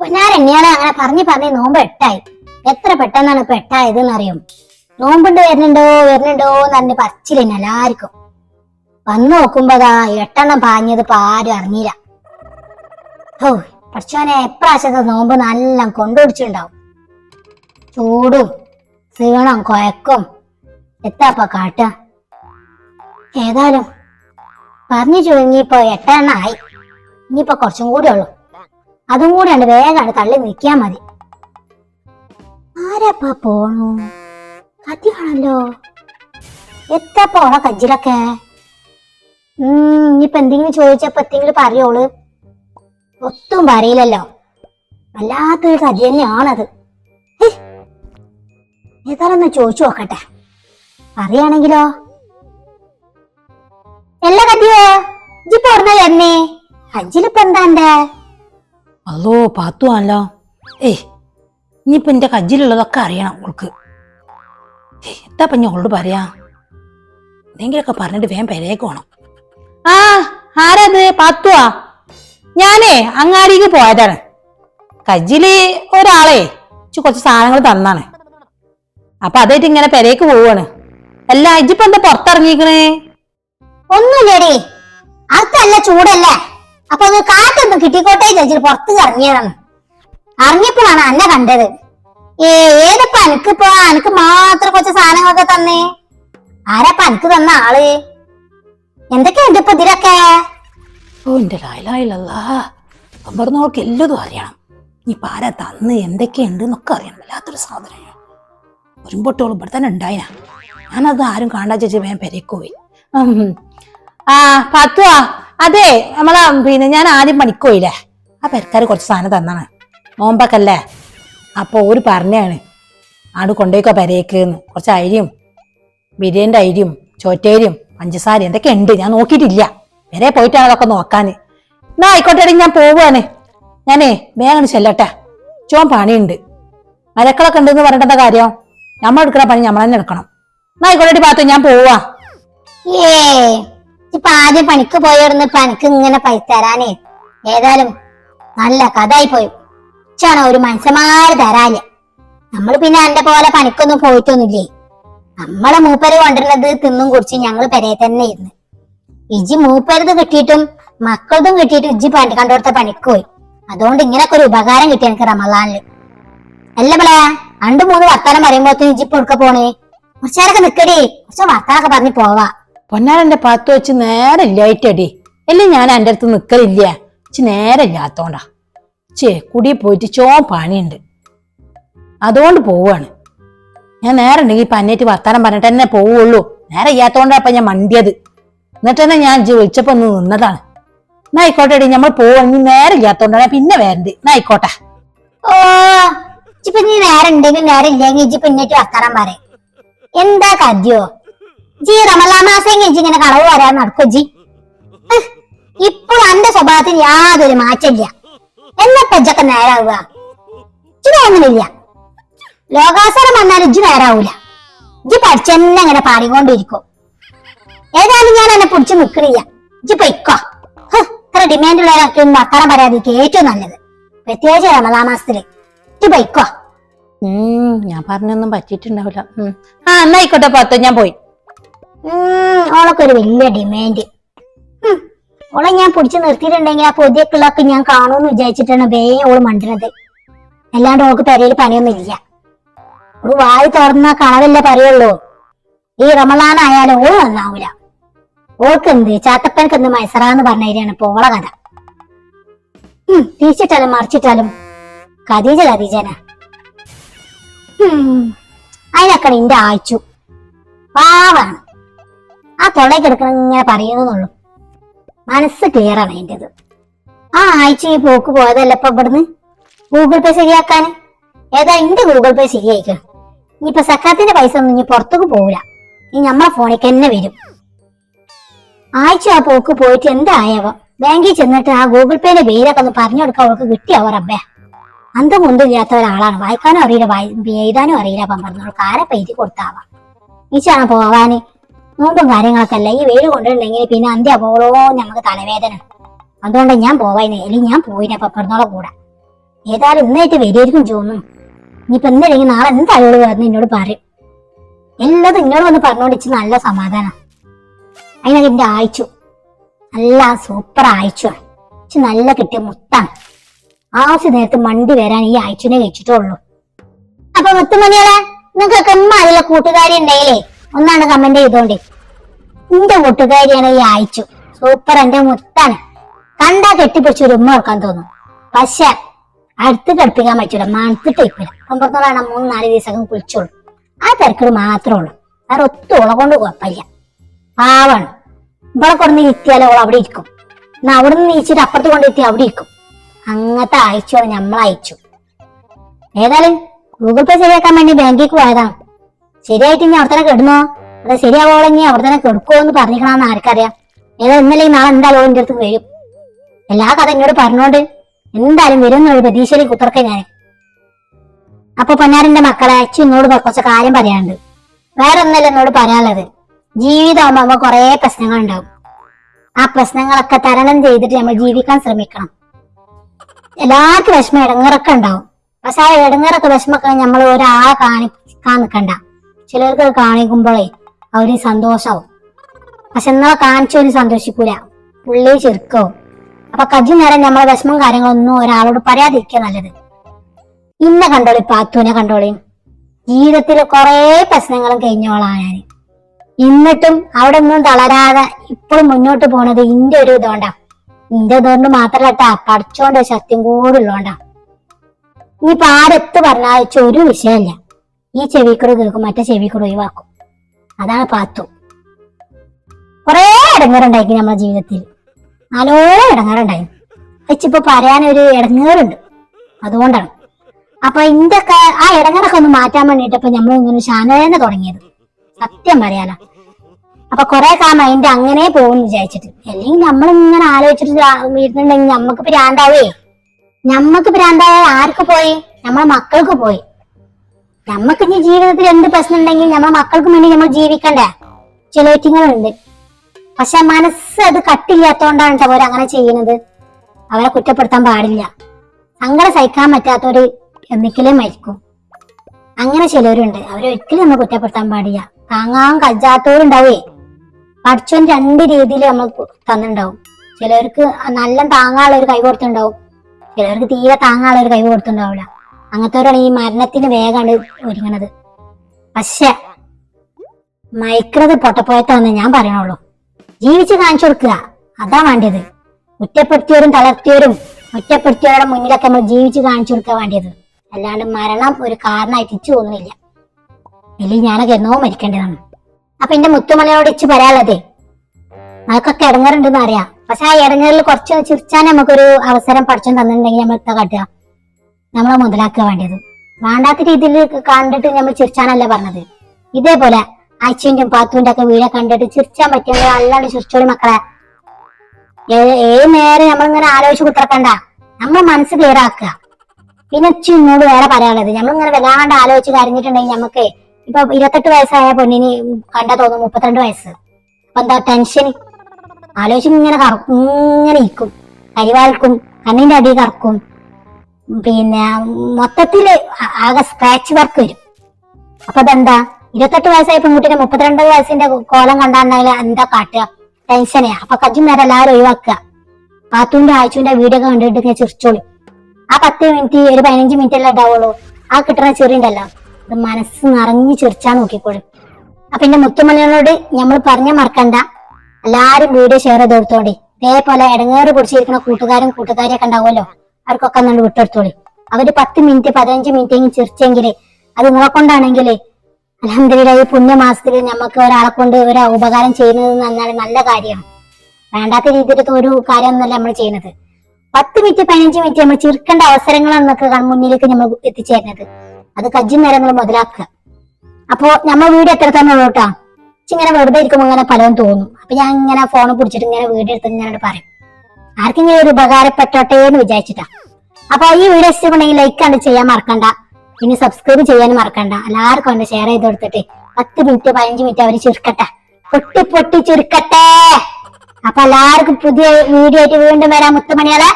പൊന്നാരെന്നെയാണ് അങ്ങനെ പറഞ്ഞു പറഞ്ഞ് നോമ്പ് എട്ടായി. എത്ര പെട്ടെന്നാണ് ഇപ്പൊ എട്ടായതെന്ന് അറിയും. നോമ്പുണ്ട് വരുന്നുണ്ടോ? വരുന്നുണ്ടോ എന്ന് പറഞ്ഞ് പച്ചിലെന്നെ എല്ലാവർക്കും. വന്നു നോക്കുമ്പോതാ എട്ടെണ്ണം പാഞ്ഞത് ഇപ്പൊ ആരും അറിഞ്ഞില്ല. ഓ പഠിച്ചോനെ എപ്രാവശ്യത്തെ നോമ്പ് നല്ല കൊണ്ടുപിടിച്ചിണ്ടാവും ചൂടും സീണം കൊയക്കും എത്താപ്പ കാട്ട? ഏതായാലും പറഞ്ഞു ചുരുങ്ങിയപ്പോ എട്ടെണ്ണായി ഇനിയിപ്പോ കുറച്ചും കൂടി ഉള്ളു. അതും കൂടി ഉണ്ട് വേഗം തള്ളി നിൽക്കാ മതി. ആരാപ്പാ പോണു? കത്തിയാണല്ലോ എത്താപ്പോ ഓളെ കജ്ജിലൊക്കെ? ഉം ഇനിയിപ്പൊ എന്തെങ്കിലും ചോദിച്ചപ്പോ എന്തെങ്കിലും പറയോൾ. ഒത്തും പറയില്ലല്ലോ. വല്ലാത്തൊരു കഥ തന്നെയാണത്. ഏതാണെന്ന് ചോദിച്ചു നോക്കട്ടെ. പറയാണെങ്കിലോ? എല്ലാ കഥയോ ഇജ്ജിപ്പോ ഓർമ്മ തരണേ ഹജ്ജിലിപ്പോ എന്താ എന്റെ അല്ലോ പാത്തു ആണല്ലോ ഏയ് ഇനിയിപ്പൊ എന്റെ കജ്ജിലുള്ളതൊക്കെ അറിയണം അവൾക്ക് ഏയ് എന്താ പഞ്ഞ അവളോട് പറയാ? എന്തെങ്കിലുമൊക്കെ പറഞ്ഞിട്ട് വേഗം പെരേക്ക് പോണം. ആ ആരാത്? പാത്തുവാ. ഞാനേ അങ്ങാടിക്ക് പോയതാണ്. കജ്ജിൽ ഒരാളെ ഇച്ച് കുറച്ച് സാധനങ്ങൾ തന്നാണ്. അപ്പൊ അതായിട്ട് ഇങ്ങനെ പെരേക്ക് പോവാണ്. അല്ല ഇജിപ്പോ എന്താ പുറത്തിറങ്ങിക്കണേ ഒന്നുമില്ലടി. അർത്ഥല്ല ചൂടല്ലേ? അപ്പൊ അത് കാറ്റൊന്നും കിട്ടിക്കോട്ടെ ചോദിച്ചിട്ട് പുറത്ത് ഇറങ്ങിയതാണ്. അറിഞ്ഞപ്പോഴാണ് അന്ന കണ്ടത്. ഏ ഏതപ്പ ഇപ്പൊ? അനക്ക് മാത്രം കുറച്ച് സാധനങ്ങളൊക്കെ തന്നേ. ആരപ്പ അനക്ക് തന്ന ആൾ? എന്തൊക്കെയുണ്ട് ഇപ്പൊ ഇതിലൊക്കെ? ഓ എന്റെ ലായിലായില്ല പറഞ്ഞവൾക്ക് എല്ലതും അറിയണം. നീ പാര തന്ന്? എന്തൊക്കെയുണ്ട് എന്നൊക്കെ അറിയണം. വല്ലാത്തൊരു സാധനം. ഒരുമ്പോട്ടോൾ ഇവിടെ തന്നെ ഉണ്ടായിന. ഞാനത് ആരും കാണാ ചേച്ചി വേഗം പെരേക്ക് ആ പത്തുവാ. അതെ നമ്മളെ പിന്നെ ഞാൻ ആദ്യം പണിക്കോയില്ലേ? ആ പെരക്കാര് കുറച്ച് സാധനം തന്നാണ്. നോമ്പക്കല്ലേ? അപ്പൊ ഒരു പറഞ്ഞാണ് ആട് കൊണ്ടുപോയിക്കോ പെരേക്ക് എന്ന് കുറച്ച് അരിയും ബിരിയാണിന്റെ അരിയും ചോറ്റേരിയും പഞ്ചസാര എന്തൊക്കെ ഉണ്ട്? ഞാൻ നോക്കിയിട്ടില്ല. വരെ പോയിട്ടാണ് അതൊക്കെ നോക്കാൻ എന്നാ ആയിക്കോട്ടെ ഞാൻ പോവുകയാണ് ഞാനേ വേഗം ചെല്ലട്ടെ. ചോൻ പണിയുണ്ട്. മരക്കളൊക്കെ ഉണ്ടെന്ന് പറഞ്ഞിട്ട് എന്താ കാര്യം? നമ്മൾ എടുക്കണ പണി നമ്മൾ തന്നെ എടുക്കണം. എന്നാ ആയിക്കോട്ടെ പാത്തു ഞാൻ പോവാ. ഇപ്പൊ ആദ്യം പണിക്ക് പോയവിടുന്ന് അനക്ക് ഇങ്ങനെ പൈസ തരാനേ. ഏതായാലും നല്ല കഥായി പോയി. ഉച്ചാണ് ഒരു മനുഷ്യന്മാര് തരാൽ നമ്മൾ പിന്നെ എന്റെ പോലെ പണിക്കൊന്നും പോയിട്ടൊന്നുമില്ലേ? നമ്മളെ മൂപ്പര് കൊണ്ടിരുന്നത് തിന്നും കുറിച്ച് ഞങ്ങൾ പെരയെ തന്നെ ഇരുന്ന്. ഇജി മൂപ്പരത് കിട്ടിയിട്ടും മക്കളതും കിട്ടിയിട്ടും ഇജ്ജി പണി കണ്ടോടത്ത പണിക്ക് പോയി. അതുകൊണ്ട് ഇങ്ങനൊക്കെ ഒരു ഉപകാരം കിട്ടി എനിക്ക് റമലാനിൽ അല്ല ബളേ രണ്ടു മൂന്ന് വർത്താനം പറയുമ്പോഴത്തേക്കും ഇജ്ജി ഇപ്പൊ പോണേ? കുറച്ചേരൊക്കെ നിക്കടി. കുറച്ച് വർത്താനൊക്കെ പറഞ്ഞു പോവാ. പൊന്നാരന്റെ പാത്തു വെച്ച് നേരെ ഇല്ലായിട്ടടി. അല്ലേ ഞാൻ എന്റെ അടുത്ത് നിക്കലില്ല. ചി നേരെ ഇല്ലാത്തോണ്ടാ. ചേ കുടി പോയിട്ട് ചോ പണിയുണ്ട്. അതുകൊണ്ട് പോവാണ്. ഞാൻ നേരെ ഉണ്ടെങ്കിൽ ഇപ്പൊ അന്നേറ്റ് വർത്താനം പറഞ്ഞിട്ട് തന്നെ പോവുള്ളൂ. നേരെ ഇല്ലാത്തോണ്ടാ അപ്പം ഞാൻ മണ്ടിയത്. എന്നിട്ട് തന്നെ ഞാൻ വിളിച്ചപ്പോൾ വിളിച്ചപ്പോ ഒന്ന് നിന്നതാണ്. ആയിക്കോട്ടെ എടി നമ്മൾ നീ നേരെ ഇല്ലാത്തോണ്ടാണ് പിന്നെ വേണ്ടി എന്നാ ആയിക്കോട്ടെ. ഓ ഇപ്പൊ നീ നേരെ ഉണ്ടെങ്കിൽ നേരെ ഇല്ലെങ്കിൽ ഇജ്ജി പിന്നിട്ട് വർത്താനം പറയും. എന്താ കദ്യോ ജി റമലാ മാസം ഇജ്ജി ഇങ്ങനെ കളവ് വരാൻ നടക്കും ജി? ഇപ്പോൾ എന്റെ സ്വഭാവത്തിന് യാതൊരു മാറ്റമില്ല. എന്നപ്പോ ഇജ്ജൊക്കെ നേരാവുക. ഇജ്ജ് തോന്നുന്നില്ല ലോകാസനം വന്നാൽ ഇജ്ജ് നേരാവൂല. ഇജ്ജ് പഠിച്ചെന്നെ അങ്ങനെ പാടിക്കൊണ്ടിരിക്കും. ഏതായാലും ഞാൻ എന്നെ പിടിച്ച് നിക്കണില്ല. ഇജ്ജ് പൊയ്ക്കോ. ഇത്ര ഡിമാൻഡുള്ളവരൊക്കെ ഒന്നും വർത്താനം പറയാതിരിക്കും ഏറ്റവും നല്ലത്. പ്രത്യേകിച്ച് റമലാ മാസത്തിൽ. ഇജ്ജ് പൊയ്ക്കോ. ഞാൻ പറഞ്ഞൊന്നും പറ്റിയിട്ടുണ്ടാവില്ല. ആ എന്നായിക്കോട്ടെ പത്ത് ഞാൻ പോയി. ഓളൊക്കെ ഒരു വലിയ ഡിമാൻഡ് ഓളെ ഞാൻ പിടിച്ചു നിർത്തിയിട്ടുണ്ടെങ്കിൽ ആ പുതിയ പൊതിയൊക്കെയുള്ളതൊക്കെ ഞാൻ കാണുമെന്ന് വിചാരിച്ചിട്ടാണ് വേ ഓൾ മണ്ടുന്നത് അല്ലാണ്ട് ഓൾക്ക് പെരയിൽ പണിയൊന്നും ഇല്ല ഒരു വായി തുറന്ന കളവല്ലേ പറയുള്ളൂ. ഈ റമലാൻ ആയാലും ഓൾ നന്നാവൂല. ഓൾക്ക് എന്ത്? ചാത്തപ്പനക്ക് എന്ത് മൈസറാന്ന് പറഞ്ഞാണ് ഇപ്പൊ ഓളെ കഥ. തിരിച്ചിട്ടാലും മറിച്ചിട്ടാലും ഖദീജ ഖദീജന അതിനൊക്കെ നിന്റെ ആഴ്ചു പാവാണ് ആ കിടക്കണം ഇങ്ങനെ പറയുന്നുള്ളൂ മനസ്സ് ക്ലിയർ ആണ് അതിന്റെത് ആ ആഴ്ച ഈ പോക്ക് പോയതല്ല ഇപ്പൊ ഇവിടുന്ന്? ഗൂഗിൾ പേ ശരിയാക്കാൻ ഏതാ എന്റെ ഗൂഗിൾ പേ ശരിയായിക്കോ? ഇനിയിപ്പൊ സക്കാത്തിന്റെ പൈസ ഒന്നും ഇനി പുറത്തേക്ക് പോവില്ല. ഇനി നമ്മളെ ഫോണിൽ തന്നെ വരും. ആഴ്ച ആ പോക്ക് പോയിട്ട് എന്തായവ? ബാങ്കിൽ ചെന്നിട്ട് ആ ഗൂഗിൾ പേന്റെ പേരൊക്കെ ഒന്ന് പറഞ്ഞു കൊടുക്കാൻ അവൾക്ക് കിട്ടിയാവോ റബ്ബേ? അന്തം ഇല്ലാത്ത ഒരാളാണ്. വായിക്കാനും അറിയില്ല എഴുതാനും അറിയില്ല. അപ്പം പറഞ്ഞോൾക്ക് ആരെ പേര് കൊടുത്താവാ? ഈച്ചാണ് പോവാന്? നോമ്പും കാര്യങ്ങളൊക്കെ അല്ല. ഈ വെയിൽ കൊണ്ടിട്ടുണ്ടെങ്കിൽ പിന്നെ അന്ത്യ പോളോ ഞങ്ങൾക്ക് തലവേദന. അതുകൊണ്ട് ഞാൻ പോവായിരുന്നു. അല്ലെങ്കിൽ ഞാൻ പോയിനെ പപ്പറന്നോളെ കൂടെ. ഏതായാലും ഇന്നായിട്ട് വരികയായിരിക്കും തോന്നുന്നു ഇനിയിപ്പൊ എന്തിനെങ്കിൽ നാളെ എന്തായാലും വരുന്ന എന്നോട് പറയും. എല്ലാതും ഇന്നോട് വന്ന് പറഞ്ഞോണ്ടിച്ച് നല്ല സമാധാനം. അതിനകത്ത് എന്റെ ആയിച്ചു നല്ല സൂപ്പർ ആയിച്ചു ഇച്ച് നല്ല കിട്ടിയ മുത്താണ്. ആവശ്യ നേരത്ത് മണ്ടി വരാൻ ഈ ആഴ്ചനെ കഴിച്ചിട്ടുള്ളൂ അപ്പൊ മുത്തുമണികളെ നിങ്ങൾക്കൊക്കെ എമ്മാതിലെ കൂട്ടുകാരി ഉണ്ടെങ്കിലേ. ഒന്നാണ് കമന്റ് ചെയ്തോണ്ടേ. എന്റെ കൂട്ടുകാരിയാണ് ഈ അയച്ചു സൂപ്പർ എന്റെ മുത്താണ്. കണ്ടാ കെട്ടിപ്പിടിച്ച് ഒരു ഉമ്മ ഓർക്കാൻ തോന്നും. പക്ഷെ അടുത്ത് കടുപ്പിക്കാൻ പറ്റൂല. മണത്തിട്ട് ഇപ്പില്ല ഒമ്പത്തോളാണ് മൂന്ന് നാല് ദിവസം കുളിച്ചോളൂ. ആ തിരക്കുകൾ മാത്രമേ ഉള്ളൂ. വേറെ ഒത്തോളെ കൊണ്ട് കുഴപ്പമില്ല. പാവാണ്. ഇവിടെ കൊണ്ടു ഇരുത്തിയാലോ അവൾ അവിടെ ഇരിക്കും. എന്നാ അവിടെ നിന്ന് നീച്ചിട്ട് അപ്പുറത്ത് കൊണ്ടെത്തി അവിടെ ഇരിക്കും. അങ്ങനത്തെ അയച്ചു നമ്മൾ അയച്ചു ഏതായാലും ഗൂഗിൾ പേ ശരിയാക്കാൻ വേണ്ടി ബാങ്കിലേക്ക് പോയതാണ്. ശരിയായിട്ട് ഇനി അവിടെ തന്നെ കിടന്നോ? അത് ശരിയാവോളെ ഇനി അവിടെ തന്നെ കിടക്കുമോ എന്ന് പറഞ്ഞിക്കണമെന്ന് ആർക്കറിയാം? ഏതാ ഇന്നലെ നാളെ എന്തായാലും ഓന്റെ അടുത്ത് വരും? എല്ലാ കഥ എന്നോട് പറഞ്ഞോണ്ട് എന്തായാലും വരും എന്നൊരു പ്രതീക്ഷയിൽ കുത്തർക്ക ഞാൻ അപ്പൊ പൊന്നാരന്റെ മക്കളെ അച്ഛൻ എന്നോട് കുറച്ച് കാര്യം പറയാനുണ്ട്. വേറെ ഒന്നല്ല എന്നോട് പറയാനുള്ളത്. ജീവിതമാകുമ്പോ കുറെ പ്രശ്നങ്ങൾ ഉണ്ടാവും. ആ പ്രശ്നങ്ങളൊക്കെ തരണം ചെയ്തിട്ട് നമ്മൾ ജീവിക്കാൻ ശ്രമിക്കണം. എല്ലാവർക്കും വിഷമം ഇടങ്ങറൊക്കെ ഉണ്ടാവും. പക്ഷെ ആ ഇടങ്ങറൊക്കെ വിഷമൊക്കെ നമ്മൾ ഒരാളെ കാണി നിൽക്കണ്ട ചിലർക്ക് കാണിക്കുമ്പോഴേ അവർ സന്തോഷാവും. പക്ഷെ എന്നാ കാണിച്ചവര് സന്തോഷിക്കൂല. പുള്ളി ചെറുക്കവും അപ്പൊ കജി നേരം നമ്മളെ വിഷമം കാര്യങ്ങളൊന്നും ഒരാളോട് പറയാതിരിക്കുക നല്ലത്. ഇന്ന കണ്ടോളി പാത്തുവിനെ കണ്ടോളി. ജീവിതത്തിൽ കുറേ പ്രശ്നങ്ങളും കഴിഞ്ഞോളാണ് ഞാൻ എന്നിട്ടും അവിടെ ഒന്നും തളരാതെ ഇപ്പോഴും മുന്നോട്ട് പോണത് ഇന്റെ ഒരു ഇതുകൊണ്ടാ. ഇന്റെ ഇതുകൊണ്ട് മാത്രല്ല പഠിച്ചോണ്ട് ശക്തിയും കൂടെ ഉള്ളോണ്ടാ. ഇനിയിപ്പൊ ആരെത്ത് പറഞ്ഞാൽ ഒരു വിഷയമല്ല ഈ ചെവിക്കുറി കേൾക്കും മറ്റേ ചെവിക്കുറി ഒഴിവാക്കും. അതാണ് പാത്തു. കുറേ ഇടങ്ങേറുണ്ടായി നമ്മുടെ ജീവിതത്തിൽ. നല്ലോണം ഇടങ്ങേറുണ്ടായി. വെച്ചിപ്പോ പറയാനൊരു ഇടങ്ങേറുണ്ട്. അതുകൊണ്ടാണ്. അപ്പൊ ഇന്റെ ആ ഇടങ്ങളൊക്കെ ഒന്ന് മാറ്റാൻ വേണ്ടിട്ടപ്പോ നമ്മൾ ഇങ്ങനെ ശാനേനെ തുടങ്ങിയത്. സത്യം പറയാലോ അപ്പൊ കൊറേ ആ മൈൻഡ് അങ്ങനെ പോകും വിചാരിച്ചിട്ട്. അല്ലെങ്കിൽ നമ്മൾ ഇങ്ങനെ ആലോചിച്ചിട്ട് ഇരുന്നുണ്ടെങ്കിൽ നമ്മക്ക് പ്രാന്താവേ. നമ്മക്ക് പ്രാന്താവേ ആർക്ക് പോയി? നമ്മളെ മക്കൾക്ക് പോയി. നമ്മക്ക് ഇനി ജീവിതത്തിൽ എന്ത് പ്രശ്നം ഉണ്ടെങ്കിൽ നമ്മളെ മക്കൾക്ക് വേണ്ടി നമ്മൾ ജീവിക്കണ്ട? ചിലവറ്റിങ്ങളുണ്ട് പക്ഷെ മനസ്സ് അത് കട്ടില്ലാത്തോണ്ടാണ് കേട്ടോ അവർ അങ്ങനെ ചെയ്യുന്നത്. അവരെ കുറ്റപ്പെടുത്താൻ പാടില്ല. സങ്കടം സഹിക്കാൻ പറ്റാത്തവര് എന്തെങ്കിലും മരിക്കും അങ്ങനെ ചിലവരുണ്ട്. അവരൊരിക്കലും നമ്മൾ കുറ്റപ്പെടുത്താൻ പാടില്ല. താങ്ങാൻ കജ്ജാത്തവരുണ്ടാവേ പഠിച്ചോൻ രണ്ട് രീതിയിൽ നമ്മൾ തന്നിണ്ടാവും ചിലവർക്ക് നല്ല താങ്ങാനുള്ള ഒരു കൈ കൊടുത്തിണ്ടാവും ചിലവർക്ക് തീരെ താങ്ങാനുള്ള ഒരു കൈ കൊടുത്തിണ്ടാവില്ല അങ്ങനത്തെവരാണ് ഈ മരണത്തിന് വേഗമാണ് ഒരുങ്ങണത്. പക്ഷെ മയക്കുന്നത് പൊട്ടപ്പോയത്താന്ന് ഞാൻ പറയണുള്ളൂ. ജീവിച്ച് കാണിച്ചു കൊടുക്കുക. അതാ വേണ്ടത് കുറ്റപ്പെടുത്തിയവരും തളർത്തിയവരും ഒറ്റപ്പെടുത്തിയവരുടെ മുന്നിലൊക്കെ നമ്മൾ ജീവിച്ച് കാണിച്ചു കൊടുക്കുക വേണ്ടത് അല്ലാണ്ട് മരണം ഒരു കാരണമായിട്ട് ഇച്ചു തോന്നുന്നില്ല അല്ലെങ്കിൽ ഞാനൊക്കെ എന്നോ മരിക്കേണ്ടതാണ്. അപ്പൊ എന്റെ മുത്തുമലയോട് ഇച്ച് പറയാനുള്ളതേ നമുക്കൊക്കെ ഇടങ്ങറുണ്ടെന്ന് അറിയാം. പക്ഷെ ആ ഇടങ്ങറിൽ കുറച്ച് ചിരിച്ചാൻ നമുക്കൊരു അവസരം പഠിച്ചു തന്നിട്ടുണ്ടെങ്കിൽ നമ്മൾ ഇത്ത കാട്ടുക? നമ്മളെ മുതലാക്കുക വേണ്ടത്. വേണ്ടാത്ത രീതിയിൽ കണ്ടിട്ട് നമ്മൾ ചിരിച്ചാനല്ല പറഞ്ഞത്. ഇതേപോലെ അച്ഛന്റെയും പാത്തുവിന്റെ ഒക്കെ വീഡിയോ കണ്ടിട്ട് ചിരിച്ചാൻ പറ്റിയ അല്ലാണ്ട് ചിരിച്ചോളി മക്കളെ ഏത് നേരം നമ്മളിങ്ങനെ ആലോചിച്ച് കുത്തിറക്കണ്ട നമ്മൾ മനസ്സ് ക്ലിയർ ആക്കുക. പിന്നെ ഇന്നോട് വേറെ പറയാനുള്ളത്. നമ്മളിങ്ങനെ വല്ലാണ്ട് ആലോചിച്ച് കരഞ്ഞിട്ടുണ്ടെങ്കിൽ നമുക്ക് ഇപ്പൊ ഇരുപത്തെട്ട് വയസ്സായ പെണ്ണിന് കണ്ടാ തോന്നും മുപ്പത്തിരണ്ട് വയസ്സ്. അപ്പൊ എന്താ ടെൻഷൻ ആലോചിച്ച് ഇങ്ങനെ ഇങ്ങനെ ഇരിക്കും. കരിവാൾക്കും കണ്ണിന്റെ അടി കറക്കും. പിന്നെ മൊത്തത്തിൽ ആകെ സ്ക്രാച്ച് വർക്ക് വരും. അപ്പൊ അതെന്താ? ഇരുപത്തെട്ട് വയസ്സായ പെൺകുട്ടിന്റെ മുപ്പത്തിരണ്ട് വയസ്സിന്റെ കോലം കണ്ടാൽ എന്താ കാട്ടുക? ടെൻഷനെ അപ്പൊ കജ്ജും നേരം എല്ലാവരും ഒഴിവാക്കുക. പാത്തുവിന്റെ ആഴ്ചൂന്റെ വീഡിയോ ഒക്കെ കണ്ടിട്ട് ഞാൻ ചിരിച്ചോളി. ആ പത്ത് മിനിറ്റ് ഒരു പതിനഞ്ച് മിനിറ്റ് അല്ലേ ഉണ്ടാവുള്ളൂ. ആ കിട്ടുന്ന ചെറിയുണ്ടല്ലോ അത് മനസ്സ് നിറഞ്ഞു ചിരിച്ചാ നോക്കിക്കോളും. അപ്പൊ എന്റെ മുത്തുമലയോട് നമ്മൾ പറഞ്ഞ മറക്കണ്ട. എല്ലാരും വീഡിയോ ഷെയർ ചെയ്ത് കൊടുത്തോണ്ടി. ഇതേപോലെ ഇടങ്ങേറ് പിടിച്ചിരിക്കുന്ന കൂട്ടുകാരും കൂട്ടുകാരിയൊക്കെ ഉണ്ടാവുമല്ലോ. അവർക്കൊക്കെ ഒന്ന് വിട്ടെടുത്തോളി. അവർ പത്ത് മിനിറ്റ് പതിനഞ്ച് മിനിറ്റ് ചിരിച്ചെങ്കിൽ അത് നിങ്ങളെ കൊണ്ടാണെങ്കിൽ അലഹമില്ല ഈ പുണ്യമാസത്തിൽ നമുക്ക് ഒരാളെ കൊണ്ട് ഒരു ഉപകാരം ചെയ്യുന്നത് എന്ന് പറഞ്ഞാൽ നല്ല കാര്യമാണ്. വേണ്ടാത്ത രീതിയിൽ ഒരു കാര്യമൊന്നുമല്ല നമ്മൾ ചെയ്യുന്നത്. പത്ത് മിനിറ്റ് പതിനഞ്ച് മിനിറ്റ് നമ്മൾ ചിരിക്കേണ്ട അവസരങ്ങളാണ് നമുക്ക് മുന്നിലേക്ക് നമ്മൾ എത്തിച്ചേരുന്നത്. അത് കജ്ജി നേരം നമ്മൾ മുതലാക്കുക. അപ്പോ നമ്മൾ വീട് എത്ര തന്നെ ഉള്ളൂ ഇങ്ങനെ വെറുതെ ഇരിക്കുമ്പോൾ ഇങ്ങനെ പലതും തോന്നും. അപ്പൊ ഞാൻ ഇങ്ങനെ ഫോൺ പിടിച്ചിട്ട് ഇങ്ങനെ വീഡിയോ എടുത്ത് ഇങ്ങനെ പറയും. ആർക്കെങ്കിലും ഒരു ഉപകാരപ്പെട്ടോട്ടെ എന്ന് വിചാരിച്ചിട്ടാ. അപ്പൊ ഈ വീഡിയോ ഇഷ്ടമുണ്ടെങ്കിൽ ലൈക്ക് കണ്ട് ചെയ്യാൻ മറക്കണ്ട. ഇനി സബ്സ്ക്രൈബ് ചെയ്യാൻ മറക്കണ്ട. എല്ലാവർക്കും ഒന്ന് ഷെയർ ചെയ്ത് കൊടുത്തിട്ട് പത്ത് മിനിറ്റ് പതിനഞ്ച് മിനിറ്റ് അവർ ചുരുക്കട്ടെ. പൊട്ടി പൊട്ടി ചുരുക്കട്ടെ. അപ്പൊ എല്ലാവർക്കും പുതിയ വീഡിയോ ആയിട്ട് വീണ്ടും വരാം മുത്തുമണികളെ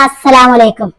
അസ്സലാമലൈക്കും